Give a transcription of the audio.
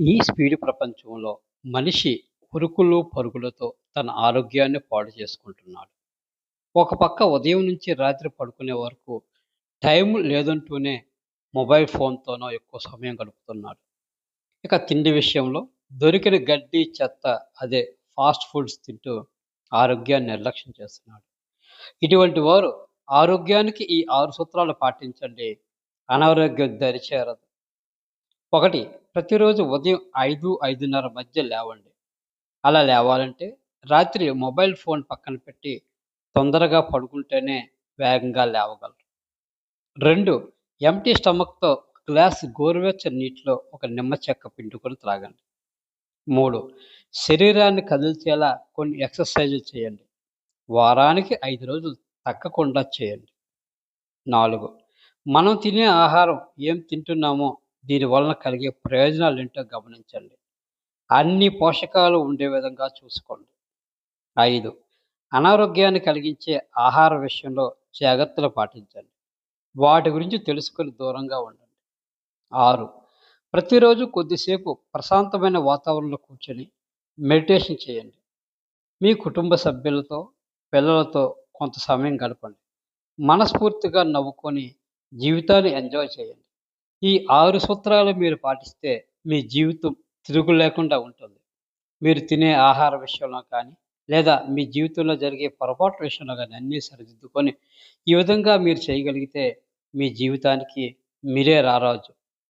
ఈ స్పీడ్ ప్రపంచంలో మనిషి ఉరుకులు పరుగులతో తన ఆరోగ్యాన్ని పాడు చేసుకుంటున్నాడు. ఒక పక్క ఉదయం నుంచి రాత్రి పడుకునే వరకు టైం లేదంటూనే మొబైల్ ఫోన్‌తోనో ఎక్కువ సమయం గడుపుతున్నాడు. ఇక తిండి విషయంలో దొరికిన గడ్డి, చెత్త అదే ఫాస్ట్ ఫుడ్స్ తింటూ ఆరోగ్యాన్ని నిర్లక్ష్యం చేస్తున్నాడు. ఇటువంటి వారు ఆరోగ్యానికి ఈ ఆరు సూత్రాలు పాటించండి. అనారోగ్యం దరిచేరదు. ఒకటి ప్రతిరోజు ఉదయం 5, 5:30 మధ్య లేవండి. అలా లేవాలంటే రాత్రి మొబైల్ ఫోన్ పక్కన పెట్టి తొందరగా పడుకుంటేనే వేగంగా లేవగలరు. రెండు ఎంటీ స్టమక్‌తో గ్లాస్ గోరువెచ్చని నీటిలో ఒక నిమ్మ చెక్క పిండుకొని త్రాగండి. మూడు శరీరాన్ని కదిల్చేలా కొన్ని ఎక్సర్‌సైజులు చేయండి. వారానికి ఐదు రోజులు తగ్గకుండా చేయండి. నాలుగు మనం తినే ఆహారం ఏం తింటున్నామో దీని వలన కలిగే ప్రయోజనాలేంటో గమనించండి. అన్ని పోషకాలు ఉండే విధంగా చూసుకోండి. ఐదు అనారోగ్యాన్ని కలిగించే ఆహార విషయంలో జాగ్రత్తలు పాటించండి. వాటి గురించి తెలుసుకొని దూరంగా ఉండండి. ఆరు ప్రతిరోజు కొద్దిసేపు ప్రశాంతమైన వాతావరణంలో కూర్చొని మెడిటేషన్ చేయండి. మీ కుటుంబ సభ్యులతో, పిల్లలతో కొంత సమయం గడపండి. మనస్ఫూర్తిగా నవ్వుకొని జీవితాన్ని ఎంజాయ్ చేయండి. ఈ ఆరు సూత్రాలు మీరు పాటిస్తే మీ జీవితం తిరుగు లేకుండా ఉంటుంది. మీరు తినే ఆహార విషయంలో కానీ, లేదా మీ జీవితంలో జరిగే పొరపాటు విషయంలో కానీ అన్నీ సరిదిద్దుకొని ఈ విధంగా మీరు చేయగలిగితే మీ జీవితానికి మీరే రారాజు.